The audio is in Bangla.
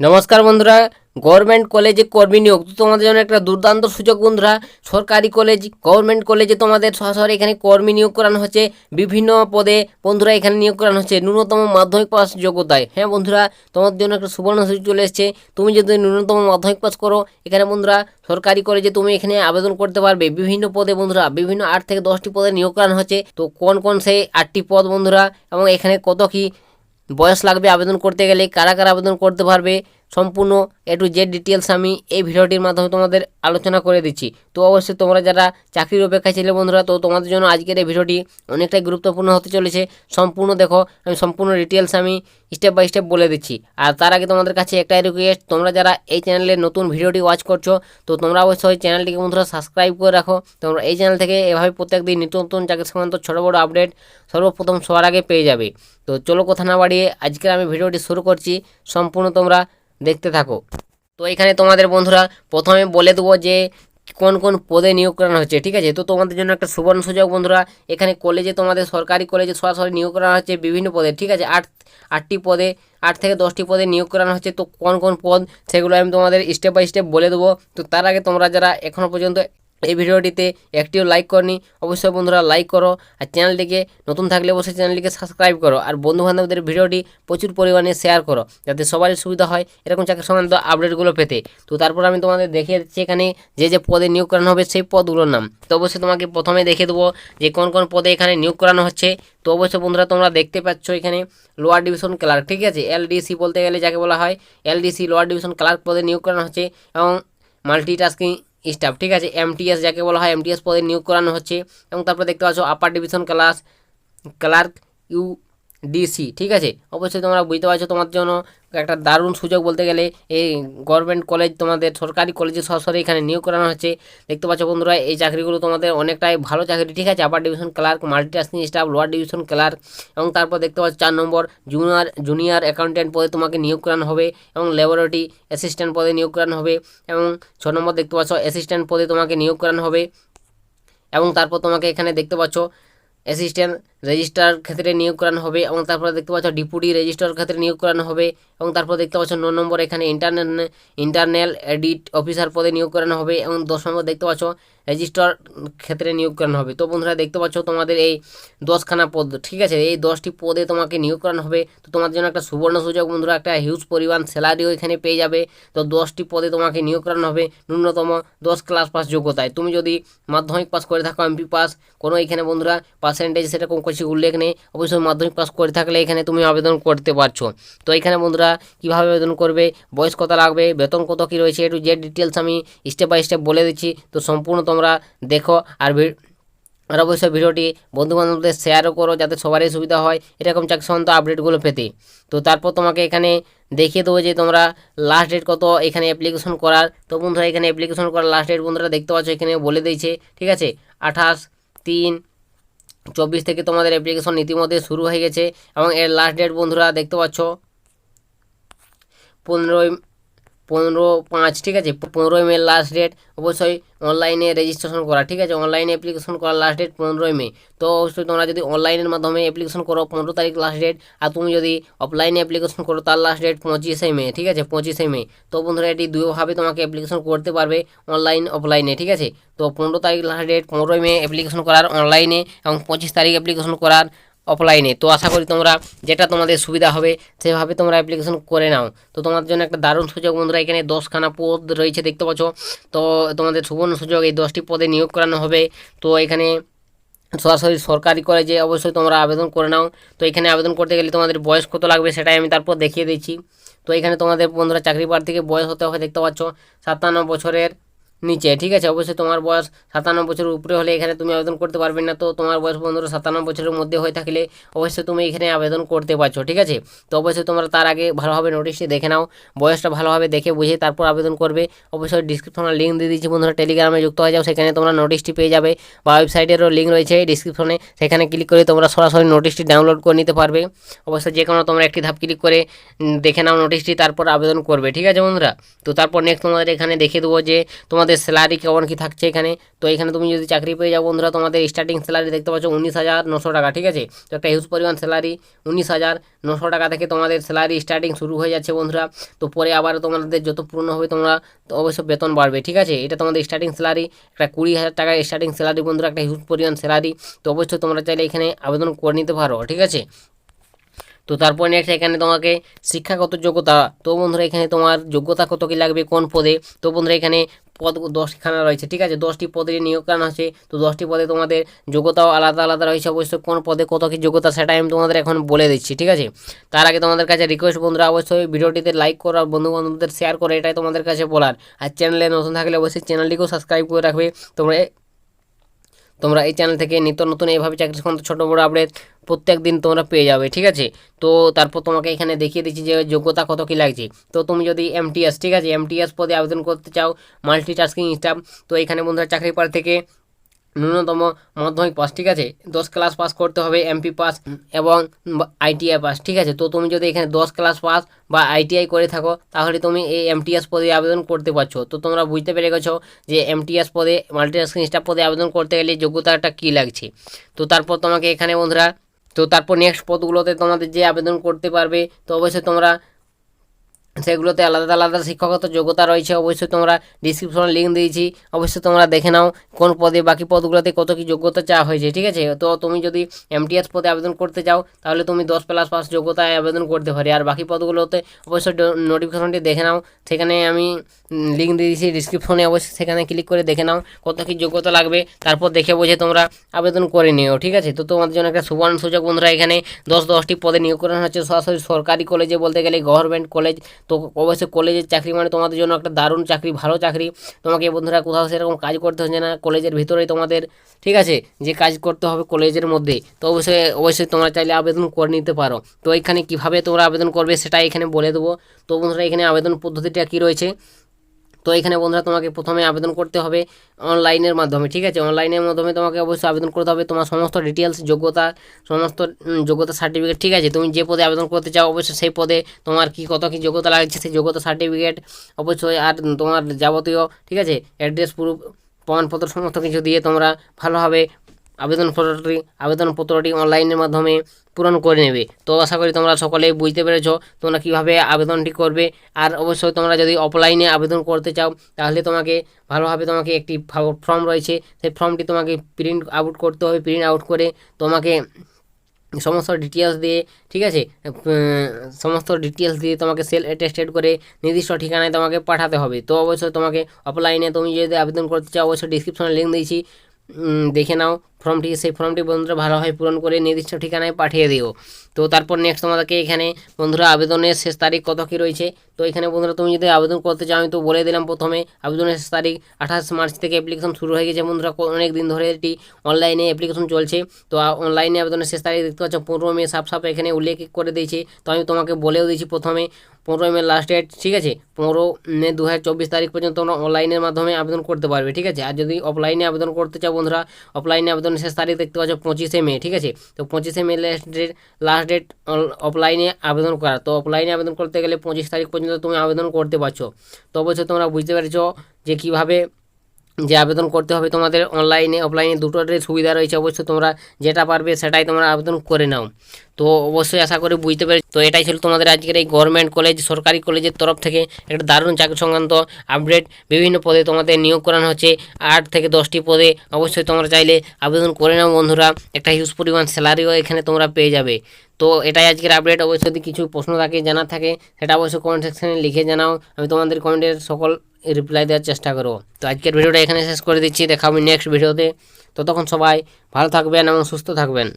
নমস্কার বন্ধুরা, গভর্নমেন্ট কলেজে কর্মী নিয়োগ। তোমাদের জন্য একটা দুর্দান্ত সুযোগ বন্ধুরা, সরকারি কলেজ, গভর্নমেন্ট কলেজে তোমাদের সরাসরি এখানে কর্মী নিয়োগ করানো হচ্ছে। বিভিন্ন পদে বন্ধুরা এখানে নিয়োগ করানো হচ্ছে ন্যূনতম মাধ্যমিক পাস যোগ্যতায়। হ্যাঁ বন্ধুরা, তোমাদের জন্য একটা সুবর্ণ সুযোগ চলে এসেছে। তুমি যদি ন্যূনতম মাধ্যমিক পাস করো, এখানে বন্ধুরা সরকারি কলেজে তুমি এখানে আবেদন করতে পারবে। বিভিন্ন পদে বন্ধুরা, বিভিন্ন আট থেকে দশটি পদে নিয়োগ করানো হচ্ছে। তো কোন কোন সেই আটটি পদ বন্ধুরা, এবং এখানে কত কি বয়স লাগবে আবেদন করতে গেলে কারা কারা আবেদন করতে পারবে? সম্পূর্ণ এ টু জেড ডিটেলস আমি এই ভিডিওটির মাধ্যমে তোমাদের আলোচনা করে দিচ্ছি। তো অবশ্যই তোমরা যারা চাকরির অপেক্ষায় ছিলে বন্ধুরা, তো তোমাদের জন্য আজকের এই ভিডিওটি অনেকটাই গুরুত্বপূর্ণ হতে চলেছে। সম্পূর্ণ দেখো, আমি সম্পূর্ণ ডিটেলস আমি স্টেপ বাই স্টেপ বলে দিচ্ছি। আর তার আগে তোমাদের কাছে একটাই রিকোয়েস্ট তোমরা যারা এই চ্যানেলে নতুন ভিডিওটি ওয়াচ করছ, তো তোমরা অবশ্যই চ্যানেলটিকে বন্ধুরা সাবস্ক্রাইব করে রাখো। তোমরা এই চ্যানেল থেকে এভাবে প্রত্যেকদিন নিত্য নতুন চাকরি সংক্রান্ত ছোটো বড়ো আপডেট সর্বপ্রথম সবার আগে পেয়ে যাবে। তো চলো কথা না বাড়িয়ে আজকের আমি ভিডিওটি শুরু করছি। সম্পূর্ণ তোমরা দেখতে থাকো। তো এখানে তোমাদের বন্ধুরা প্রথমে বলে দেবো যে কোন কোন পদে নিয়োগ করানো হচ্ছে, ঠিক আছে? তো তোমাদের জন্য একটা সুবর্ণ সুযোগ বন্ধুরা, এখানে কলেজে তোমাদের সরকারি কলেজে সরাসরি নিয়োগ করানো হচ্ছে বিভিন্ন পদে, ঠিক আছে? আট, আটটি পদে, আট থেকে দশটি পদে নিয়োগ করানো হচ্ছে। তো কোন কোন পদ, সেগুলো আমি তোমাদের স্টেপ বাই স্টেপ বলে দেবো। তো তার আগে তোমরা যারা এখনও পর্যন্ত এই ভিডিওটিতে একটিও লাইক করনি। অবশ্যই বন্ধুরা লাইক করো আর চ্যানেলটিকে নতুন থাকলে অবশ্যই চ্যানেলটিকে সাবস্ক্রাইব করো। আর বন্ধু বান্ধবদের ভিডিওটি প্রচুর পরিমাণে শেয়ার করো, যাতে সবারই সুবিধা হয় এরকম চাকরি সংক্রান্ত আপডেটগুলো পেতে। তো তারপর আমি তোমাদের দেখিয়ে দিচ্ছি এখানে যে যে পদে নিয়োগ করানো হবে সেই পদগুলোর নাম। তো অবশ্যই তোমাকে প্রথমে দেখিয়ে দেবো যে কোন কোন পদে এখানে নিয়োগ করানো হচ্ছে। তো অবশ্যই বন্ধুরা তোমরা দেখতে পাচ্ছ এখানে লোয়ার ডিভিশন ক্লার্ক ঠিক আছে? এলডিসি বলতে গেলে যাকে বলা হয় এলডিসি লোয়ার ডিভিশন ক্লার্ক পদে নিয়োগ করানো হচ্ছে এবং মাল্টিটাস্কিং স্টাফ ঠিক আছে? এমটিএস যাকে বলা হয় এমটিএস পদে নিয়োগ করানো হচ্ছে। এবং তারপর দেখতে পাচ্ছ upper division class clerk U DC ঠিক আছে? অবশ্যই তোমরা বুঝতে পারছ তোমার জন্য একটা দারুণ সুযোগ বলতে গেলে এই গভর্নমেন্ট কলেজ তোমাদের সরকারি কলেজে সরাসরি এখানে নিয়োগ করানো হচ্ছে। দেখতে পাচ্ছ বন্ধুরা, এই চাকরিগুলো তোমাদের অনেকটাই ভালো চাকরি, ঠিক আছে? Upper division clerk multitasking staff lower division clerk এবং তারপর দেখতে পাচ্ছ চার নম্বর জুনিয়র জুনিয়র অ্যাকাউন্ট্যান্ট পদে তোমাকে নিয়োগ করানো হবে এবং ল্যাবরেটরি অ্যাসিস্ট্যান্ট পদে নিয়োগ করানো হবে এবং ছ নম্বর দেখতে পাচ্ছ অ্যাসিস্ট্যান্ট পদে তোমাকে নিয়োগ করানো হবে এবং তারপর তোমাকে এখানে দেখতে পাচ্ছ অ্যাসিস্ট্যান্ট রেজিস্ট্রার ক্ষেত্রে নিয়োগ করানো হবে এবং তারপরে দেখতে পাচ্ছ ডিপুটি রেজিস্ট্রার ক্ষেত্রে নিয়োগ করানো হবে। এবং তারপর দেখতে পাচ্ছ ন নম্বর এখানে ইন্টারনেট ইন্টারনাল এডিট অফিসার পদে নিয়োগ করানো হবে এবং দশ নম্বর দেখতে পাচ্ছ রেজিস্ট্রার ক্ষেত্রে নিয়োগ করানো হবে। তো বন্ধুরা দেখতে পাচ্ছ তোমাদের এই দশখানা পদ, ঠিক আছে? এই দশটি পদে তোমাকে নিয়োগ করানো হবে। তো তোমার জন্য একটা সুবর্ণ সুযোগ বন্ধুরা, একটা হিউজ পরিমাণ স্যালারিও এখানে পেয়ে যাবে। তো দশটি পদে তোমাকে নিয়োগ করানো হবে ন্যূনতম দশ ক্লাস পাস যোগ্যতায়। তুমি যদি মাধ্যমিক পাস করে থাকো এমপি পাস কোনো এখানে বন্ধুরা পার্সেন্টেজ সেরকম কিছু উল্লেখ নেই। অবশ্যই মাধ্যমিক পাস করে থাকলে এখানে তুমি আবেদন করতে পারছ। তো এখানে বন্ধুরা কীভাবে আবেদন করবে, বয়স কত লাগবে, বেতন কত কী রয়েছে, একটু যে ডিটেলস আমি স্টেপ বাই স্টেপ বলে দিচ্ছি। তো সম্পূর্ণ তোমরা দেখো আর আর অবশ্যই ভিডিওটি বন্ধুবান্ধবদের শেয়ারও করো যাতে সবারই সুবিধা হয়। এরকম চাকরি আপডেটগুলো পেতে। তো তারপর তোমাকে এখানে দেখিয়ে দেবো যে তোমরা লাস্ট ডেট কত এখানে অ্যাপ্লিকেশন করার। তো বন্ধুরা, এখানে অ্যাপ্লিকেশন করার লাস্ট ডেট বন্ধুরা দেখতে পাচ্ছ, এখানে বলে দিয়েছে, ঠিক আছে? আঠাশ, তিন, চব্বিশ থেকে তোমাদের অ্যাপ্লিকেশন ইতিমধ্যে শুরু হয়ে গেছে এবং এর লাস্ট ডেট বন্ধুরা দেখতে পাচ্ছ পনেরোই পনেরো পাঁচ, ঠিক আছে? পনেরোই মে লাস্ট ডেট অবশ্যই অনলাইনে রেজিস্ট্রেশন করা, ঠিক আছে? অনলাইনে অ্যাপ্লিকেশন করার লাস্ট ডেট পনেরোই মে তো অবশ্যই তোমরা যদি অনলাইনের মাধ্যমে অ্যাপ্লিকেশন করো পনেরো তারিখ লাস্ট ডেট আর তুমি যদি অফলাইনে অ্যাপ্লিকেশন করো তার লাস্ট ডেট পঁচিশে মে ঠিক আছে? পঁচিশে মে তো বন্ধুরা এটি দুইভাবে তোমাকে অ্যাপ্লিকেশন করতে পারবে অনলাইন অফলাইনে ঠিক আছে? তো পনেরো তারিখ লাস্ট ডেট পনেরোই মে অ্যাপ্লিকেশন করার অনলাইনে এবং পঁচিশ তারিখ অ্যাপ্লিকেশন করার অফলাইনে তো আশা করি তোমরা যেটা তোমাদের সুবিধা হবে, সেভাবে তোমরা অ্যাপ্লিকেশন করে নাও। তো তোমাদের জন্য একটা দারুণ সুযোগ বন্ধুরা, এখানে দশখানা পদ রয়েছে দেখতে পাচ্ছ। তো তোমাদের সুবর্ণ সুযোগ এই দশটি পদে নিয়োগ করানো হবে। তো এখানে সরাসরি সরকারি কলেজে অবশ্যই তোমরা আবেদন করে নাও। তো এখানে আবেদন করতে গেলে তোমাদের বয়স কত লাগবে সেটাই আমি তারপর দেখিয়ে দিচ্ছি। তো এখানে তোমাদের বন্ধুরা চাকরি প্রার্থীকে বয়স হতে হবে দেখতে পাচ্ছ, সাতান্ন বছরের নিচে, ঠিক আছে? অবশ্যই তোমার বয়স সাতান্ন বছরের উপরে হলে এখানে তুমি আবেদন করতে পারবে না। তো তোমার বয়স পনেরো সাতান্ন বছরের মধ্যে হয়ে থাকলে অবশ্যই তুমি এখানে আবেদন করতে পারছ, ঠিক আছে? তো অবশ্যই তোমরা তার আগে ভালোভাবে নোটিশটি দেখে নাও, বয়সটা ভালোভাবে দেখে বুঝে তারপর আবেদন করবে। অবশ্যই ডিসক্রিপশনে লিঙ্ক দিয়ে দিচ্ছি বন্ধুরা টেলিগ্রামে যুক্ত হয়ে যাও, সেখানে তোমরা নোটিশটি পেয়ে যাবে। বা ওয়েবসাইটেরও লিঙ্ক রয়েছে ডিসক্রিপশনে সেখানে ক্লিক করে তোমরা সরাসরি নোটিশটি ডাউনলোড করে নিতে পারবে। অবশ্যই যে কোনো তোমরা একটি ধাপ ক্লিক করে দেখে নাও নোটিশটি তারপর আবেদন করবে, ঠিক আছে বন্ধুরা? তো তারপর নেক্সট তোমাদের এখানে দেখিয়ে দেবো যে তোমাদের তোমাদের স্যালারি কেমন কি থাকছে এখানে? তো এখানে তুমি যদি চাকরি পেয়ে যাও বন্ধুরা, তোমাদের স্টার্টিং স্যালারি দেখতে পাচ্ছ উনিশ হাজার নশো টাকা, ঠিক আছে? তো একটা হিউজ পরিমাণ স্যালারি উনিশ হাজার নশো টাকা থেকে তোমাদের স্যালারি স্টার্টিং শুরু হয়ে যাচ্ছে বন্ধুরা। তো পরে আবার তোমাদের যত পূর্ণ হবে তোমরা অবশ্য বেতন বাড়বে, ঠিক আছে? এটা তোমাদের স্টার্টিং স্যালারি একটা কুড়ি হাজার টাকা স্টার্টিং স্যালারি বন্ধুরা, একটা হিউজ পরিমাণ স্যালারি তো অবশ্যই তোমরা চাইলে এখানে আবেদন করে নিতে পারো, ঠিক আছে? তো তারপর নেক্সট এখানে তোমাকে শিক্ষাগত যোগ্যতা, তো বন্ধুরা এখানে তোমার যোগ্যতা কত কি লাগবে কোন পদে? তো বন্ধুরা এখানে পদ দশখানা রয়েছে, ঠিক আছে? দশটি পদে নিয়োগ হচ্ছে, তো দশটি পদে তোমাদের যোগ্যতাও আলাদা আলাদা রয়েছে অবশ্যই কোন পদে কত কী যোগ্যতা সেটা আমি তোমাদের এখন বলে দিচ্ছি, ঠিক আছে? তার আগে তোমাদের কাছে রিকোয়েস্ট বন্ধুরা অবশ্যই ভিডিওটিতে লাইক করো আর বন্ধু বান্ধবদের শেয়ার করো, এটাই তোমাদের কাছে বলার। আর চ্যানেলে নতুন থাকলে অবশ্যই চ্যানেলটিকেও সাবস্ক্রাইব করে রাখবে। তোমরা তোমরা এই চ্যানেল থেকে নিত্য নতুন এইভাবে চাকরি সংক্রান্ত ছোটো বড় আপডেট প্রত্যেক দিন তোমরা পেয়ে যাবে, ঠিক আছে? তো তারপর তোমাকে এখানে দেখিয়ে দিচ্ছি যে যোগ্যতা কত কী লাগছে। তো তুমি যদি এমটিএস ঠিক আছে? এমটিএস পদে আবেদন করতে চাও মাল্টিটাস্কিং স্টাফ তো এখানে বন্ধুরা চাকরি পাওয়ার থেকে ন্যূনতম মাধ্যমিক পাস, ঠিক আছে? দশ ক্লাস পাস করতে হবে এমপি পাস এবং আইটিআই পাস, ঠিক আছে? তো তুমি যদি এখানে দশ ক্লাস পাস বা আইটিআই করে থাকো, তাহলে তুমি এই এমটিএস পদে আবেদন করতে পারছ। তো তোমরা বুঝতে পেরে গেছো যে এমটিএস পদে মাল্টিটাস্কিং স্টাফ পদে আবেদন করতে গেলে যোগ্যতাটা কী লাগছে। তো তারপর তোমাকে এখানে বন্ধুরা, তো তারপর নেক্সট পদগুলোতে তোমাদের যে আবেদন করতে পারবে, তো অবশ্যই তোমরা সেগুলোতে আলাদা আলাদা শিক্ষাগত যোগ্যতা রয়েছে। অবশ্যই তোমরা ডিসক্রিপশনে লিঙ্ক দিয়েছি। অবশ্যই তোমরা দেখে নাও কোন পদে বাকি পদগুলোতে কত কি যোগ্যতা চাওয়া হয়েছে, ঠিক আছে? তো তুমি যদি এমটিএস পদে আবেদন করতে চাও, তাহলে তুমি দশ প্লাস পাস যোগ্যতায় আবেদন করতে পারি। আর বাকি পদগুলোতে অবশ্যই নোটিফিকেশনটি দেখে নাও। সেখানে আমি লিঙ্ক দিয়ে দিয়েছি ডিসক্রিপশনে অবশ্যই সেখানে ক্লিক করে দেখে নাও কত কি যোগ্যতা লাগবে। তারপর দেখে বুঝে তোমরা আবেদন করে নিও, ঠিক আছে? তো তোমাদের জন্য একটা সুবর্ণ সুযোগ বন্ধুরা, এখানে দশ দশটি পদে নিয়োগ করানো হচ্ছে। সরাসরি সরকারি কলেজে বলতে গেলে গভর্নমেন্ট কলেজ তো অবশ্যই কলেজের চাকরি মানে তোমাদের জন্য একটা দারুণ চাকরি, ভালো চাকরি। তোমাকে বন্ধুরা কোথাও সেরকম কাজ করতে হচ্ছে না, কলেজের ভিতরেই তোমাদের, ঠিক আছে? যে কাজ করতে হবে কলেজের মধ্যে, তো অবশ্যই অবশ্যই তোমরা চাইলে আবেদন করে নিতে পারো। তো এখানে কীভাবে তোমরা আবেদন করবে সেটা এখানে বলে দেবো। তো বন্ধুরা, এখানে আবেদন পদ্ধতিটা কী রয়েছে? তো এখানে বন্ধুরা তোমাকে প্রথমে আবেদন করতে হবে অনলাইনের মাধ্যমে, ঠিক আছে? অনলাইনের মাধ্যমে তোমাকে অবশ্যই আবেদন করতে হবে। তোমার সমস্ত ডিটেলস যোগ্যতা, সমস্ত যোগ্যতা সার্টিফিকেট ঠিক আছে? তুমি যে পদে আবেদন করতে চাও, অবশ্যই সেই পদে তোমার কি, কত কি যোগ্যতা লাগছে, সেই যোগ্যতা সার্টিফিকেট অবশ্যই আর তোমার যাবতীয়, ঠিক আছে? অ্যাড্রেস প্রুফ প্রমাণপত্র, সমস্ত কিছু দিয়ে তোমরা ভালোভাবে আবেদনপত্রটি আবেদনপত্রটি অনলাইনের মাধ্যমে পূরণ করে নেবে। তো আশা করি তোমরা সকলেই বুঝতে পেরেছ তোমরা কীভাবে আবেদনটি করবে। আর অবশ্যই তোমরা যদি অফলাইনে আবেদন করতে চাও, তাহলে তোমাকে ভালোভাবে তোমাকে একটি ফর্ম রয়েছে। সেই ফর্মটি তোমাকে প্রিন্ট আউট করতে হবে। প্রিন্ট আউট করে তোমাকে সমস্ত ডিটেলস দিয়ে, ঠিক আছে? সমস্ত ডিটেলস দিয়ে তোমাকে সেল অ্যাটেস্টেড করে নির্দিষ্ট ঠিকানায় তোমাকে পাঠাতে হবে। তো অবশ্যই তোমাকে অফলাইনে তুমি যদি আবেদন করতে চাও, অবশ্যই ডিসক্রিপশনে লিঙ্ক দিয়েছি। দেখে নাও। ফর্মটি, সেই ফর্মটি বন্ধুরা ভালোভাবে পূরণ করে নির্দিষ্ট ঠিকানায় পাঠিয়ে দিও। তো তারপর নেক্সট তোমাদেরকে এখানে বন্ধুরা আবেদনের শেষ তারিখ কত কী রয়েছে? তো এখানে বন্ধুরা তুমি যদি আবেদন করতে চাও, আমি তো বলে দিলাম প্রথমে, আবেদনের শেষ তারিখ আঠাশ মার্চ থেকে অ্যাপ্লিকেশন শুরু হয়ে গেছে বন্ধুরা। অনেক দিন ধরে এটি অনলাইনে অ্যাপ্লিকেশন চলছে। তো অনলাইনে আবেদনের শেষ তারিখ দেখতে পাচ্ছ, পনেরো মে সাপ সাপ এখানে উল্লেখ করে দিয়েছি। তো আমি তোমাকে বলেও দিয়েছি প্রথমে পনেরোই মে লাস্ট ডেট ঠিক আছে? পনেরো মে দু হাজার চব্বিশ তারিখ পর্যন্ত তোমরা অনলাইনের মাধ্যমে আবেদন করতে পারবে, ঠিক আছে? আর যদি অফলাইনে আবেদন করতে চাও বন্ধুরা অফলাইনে আবেদনের শেষ তারিখ দেখতে পাচ্ছ পঁচিশে মে, ঠিক আছে? তো পঁচিশে মে লাস্ট ডেট লাস্ট ডেট অফলাইনে আবেদন করা। তো অফলাইনে আবেদন করতে গেলে পঁচিশ তারিখ পর্যন্ত তুমি আবেদন করতে পারছ। তো অবশ্যই তোমরা বুঝতে পেরেছ যে কীভাবে যে আবেদন করতে হবে তোমাদের অনলাইনে অফলাইনে দুটোরই সুবিধা রয়েছে অবশ্যই তোমরা যেটা পারবে সেটাই তোমরা আবেদন করে নাও। তো অবশ্যই আশা করি বুঝতে পেরে তো এটাই ছিল তোমাদের আজকের এই গভর্নমেন্ট কলেজ সরকারি কলেজের তরফ থেকে একটা দারুণ চাকরি সংক্রান্ত আপডেট বিভিন্ন পদে তোমাদের নিয়োগ করানো হচ্ছে, আট থেকে দশটি পদে অবশ্যই তোমরা চাইলে আবেদন করে নাও বন্ধুরা। একটা হিউজ পরিমাণ স্যালারিও এখানে তোমরা পেয়ে যাবে। তো এটাই আজকের আপডেট অবশ্যই যদি কিছু প্রশ্ন থাকে জানার থাকে, সেটা অবশ্যই কমেন্ট সেকশনে লিখে জানাও। আমি তোমাদের কমেন্টের সকল রিপ্লাই দেওয়ার চেষ্টা করব। তো আজকের ভিডিওটা এখানে শেষ করে দিচ্ছি। দেখা হবে নেক্সট ভিডিওতে ততক্ষণ সবাই ভালো থাকবেন এবং সুস্থ থাকবেন।